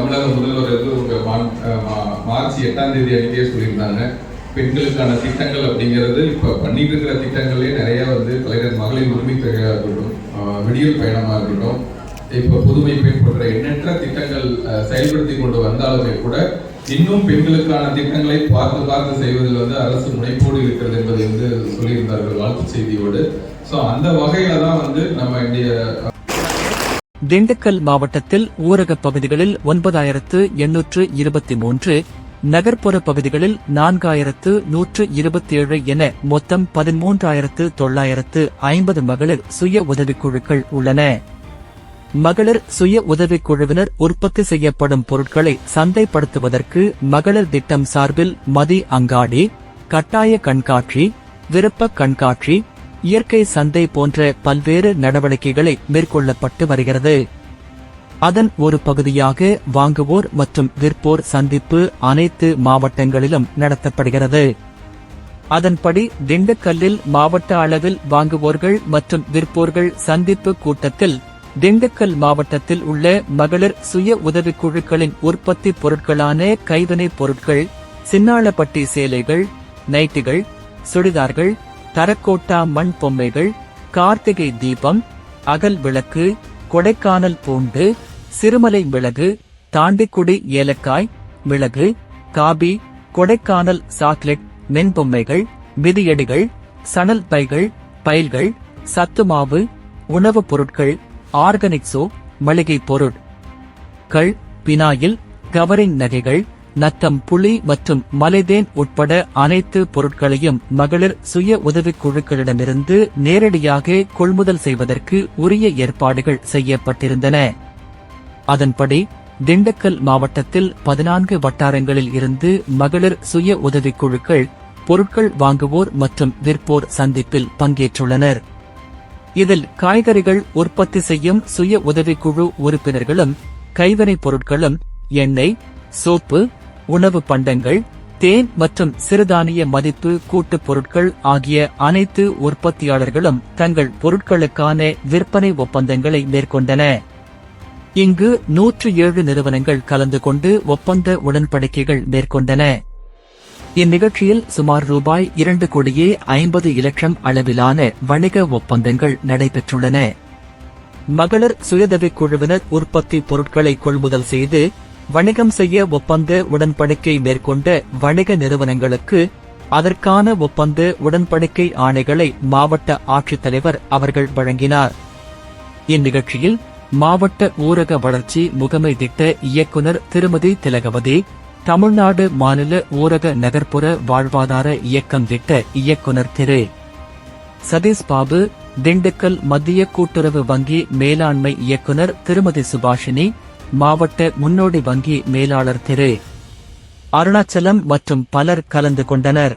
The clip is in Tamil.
தமிழக முதல்வர் வந்து உங்கள் மார்ச் எட்டாம் தேதி அன்றைக்கே சொல்லியிருந்தாங்க. பெண்களுக்கான திட்டங்கள் அப்படிங்கிறது இப்போ பண்ணிட்டு இருக்கிற திட்டங்களே நிறையா வந்து கலைஞர் மகளிர் உரிமை தொகையாக இருக்கட்டும் விடியல் பயணமாக இருக்கட்டும் இப்போ புதுமை பெண் போன்ற எண்ணற்ற திட்டங்கள் செயல்படுத்தி கொண்டு வந்தாலுமே கூட இன்னும் பெண்களுக்கான திட்டங்களை பார்த்து பார்த்து செய்வதில் வந்து அரசு முனைப்போடு இருக்கிறது என்பதை வந்து சொல்லியிருந்தார்கள் வாழ்த்து செய்தியோடு. ஸோ அந்த வகையில தான் வந்து திண்டுக்கல் மாவட்டத்தில் ஊரகப் பகுதிகளில் ஒன்பதாயிரத்து எண்ணூற்று இருபத்தி மூன்று நகர்ப்புற பகுதிகளில் நான்காயிரத்து நூற்று இருபத்தி ஏழு என மொத்தம் பதிமூன்றாயிரத்து தொள்ளாயிரத்து ஐம்பது மகளிர் சுய உதவிக்குழுக்கள் உள்ளன. மகளிர் சுய உதவிக்குழுவினர் உற்பத்தி செய்யப்படும் பொருட்களை சந்தைப்படுத்துவதற்கு மகளிர் திட்டம் சார்பில் மதி அங்காடி கட்டாய கண்காட்சி விருப்ப கண்காட்சி இயற்கை சந்தை போன்ற பல்வேறு நடவடிக்கைகளை மேற்கொள்ளப்பட்டு வருகிறது. அதன் ஒரு பகுதியாக வாங்குவோர் மற்றும் விற்போர் சந்திப்பு அனைத்து மாவட்டங்களிலும் நடத்தப்படுகிறது. அதன்படி திண்டுக்கல்லில் மாவட்ட அளவில் வாங்குவோர்கள் மற்றும் விற்போர்கள் சந்திப்பு கூட்டத்தில் திண்டுக்கல் மாவட்டத்தில் உள்ள மகளிர் சுய உதவிக் குழுக்களின் உற்பத்தி பொருட்களான கைவினைப் பொருட்கள் சின்னாளப்பட்டி சேலைகள் நைட்டிகள் சுடிதார்கள் தரக்கோட்டா மண் பொம்மைகள் கார்த்திகை தீபம் அகல் விளக்கு கொடைக்கானல் பூண்டு சிறுமலை மிளகு தாண்டிக்குடி ஏலக்காய் மிளகு காபி கொடைக்கானல் சாக்லேட் மென்பொம்மைகள் மிதியடிகள் சணல் பைகள் பயில்கள் சத்துமாவு உணவுப் பொருட்கள் ஆர்கானிக்ஸோ மளிகை பொருள் கள் பினாயில் கவரிங் நகைகள் நத்தம் புலி மற்றும் மலைதேன் உட்பட அனைத்து பொருட்களையும் மகளிர் சுய உதவிக் குழுக்களிடமிருந்து நேரடியாக கொள்முதல் செய்வதற்கு உரிய ஏற்பாடுகள் செய்யப்பட்டிருந்தன. அதன்படி திண்டுக்கல் மாவட்டத்தில் பதினான்கு வட்டாரங்களில் இருந்து மகளிர் சுய உதவிக் குழுக்கள் பொருட்கள் வாங்குவோர் மற்றும் விற்போர் சந்திப்பில் பங்கேற்றுள்ளனர். இதில் காய்கறிகள் உற்பத்தி செய்யும் சுய உதவிக்குழு உறுப்பினர்களும் கைவினைப் பொருட்களும் எண்ணெய் சோப்பு உணவு பண்டங்கள் தேன் மற்றும் சிறுதானிய மதிப்பு கூட்டுப் பொருட்கள் ஆகிய அனைத்து உற்பத்தியாளர்களும் தங்கள் பொருட்களுக்கான விற்பனை ஒப்பந்தங்களை மேற்கொண்டன. இங்கு நூற்று ஏழு நிறுவனங்கள் கலந்து கொண்டு ஒப்பந்த உடன்படிக்கைகள் மேற்கொண்டன. இந்நிகழ்ச்சியில் சுமார் ரூபாய் இரண்டு கோடியே ஐம்பது இலட்சம் அளவிலான வணிக ஒப்பந்தங்கள் நடைபெற்றுள்ளன. மகளிர் சுயதவிக் குழுவினர் உற்பத்தி பொருட்களை கொள்முதல் செய்து வணிகம் செய்ய ஒப்பந்த உடன்படிக்கை மேற்கொண்ட வணிக நிறுவனங்களுக்கு அதற்கான ஒப்பந்த உடன்படிக்கை ஆணைகளை மாவட்ட ஆட்சித்தலைவர் அவர்கள் வழங்கினார். இந்நிகழ்ச்சியில் மாவட்ட ஊரக வளர்ச்சி முகமை திட்ட இயக்குனர் திருமதி திலகவதி தமிழ்நாடு மாநில ஊரக நகர்ப்புற வாழ்வாதார இயக்கம் திட்ட இயக்குனர் திரு. சதீஷ் பாபு திண்டுக்கல் மத்திய கூட்டுறவு வங்கி மேலாண்மை இயக்குனர் திருமதி சுபாஷினி மாவட்ட முன்னோடி வங்கி மேலாளர் திரு. அருணாச்சலம் மற்றும் பலர் கலந்து கொண்டனர்.